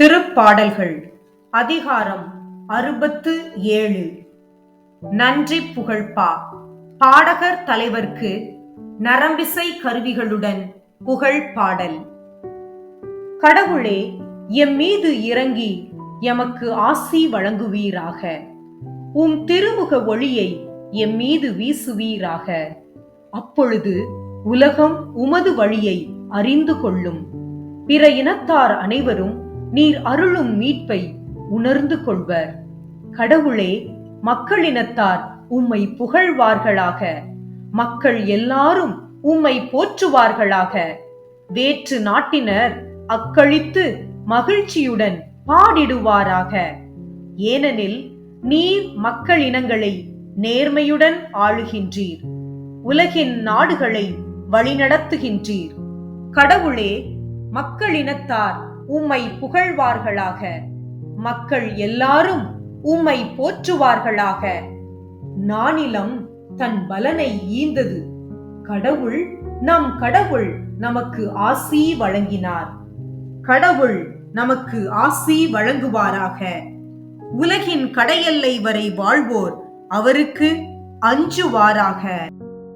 திருப்பாடல்கள். அதிகாரம் அறுபத்து ஏழு. நன்றி புகழ்பா. பாடகர் தலைவர்க்கு நரம்பிசை கருவிகளுடன் புகழ் பாடல். கடவுளே எம் மீது இறங்கி எமக்கு ஆசி வழங்குவீராக. உம் திருமுக ஒளியை எம் மீது வீசுவீராக. அப்பொழுது உலகம் உமது வழியை அறிந்து கொள்ளும். பிற இனத்தார் அனைவரும் நீர் அருளும் மீட்பை உணர்ந்து கொள்வர். கடவுளே மக்களினத்தார் உம்மை புகழ்வார்களாக. மக்கள் எல்லாரும் உம்மை போற்றுவார்களாக. வேற்று நாட்டினர் அக்களித்து மகிழ்ச்சியுடன் பாடிடுவாராக. ஏனெனில் நீர் மக்கள் இனங்களை நேர்மையுடன் ஆளுகின்றீர். உலகின் நாடுகளை வழிநடத்துகின்றீர். கடவுளே மக்களினத்தார் உம்மை புகழ்வார்களாக. மக்கள் எல்லாரும் உம்மை போற்றுவார்களாக. நானிலம் தன் பலனை ஈந்தது. கடவுள் நம் கடவுள் நமக்கு ஆசி வழங்கினார். கடவுள் நமக்கு ஆசி வழங்குவாராக. உலகின் கடையெல்லை வரை வாழ்வோர் அவருக்கு அஞ்சுவாராக.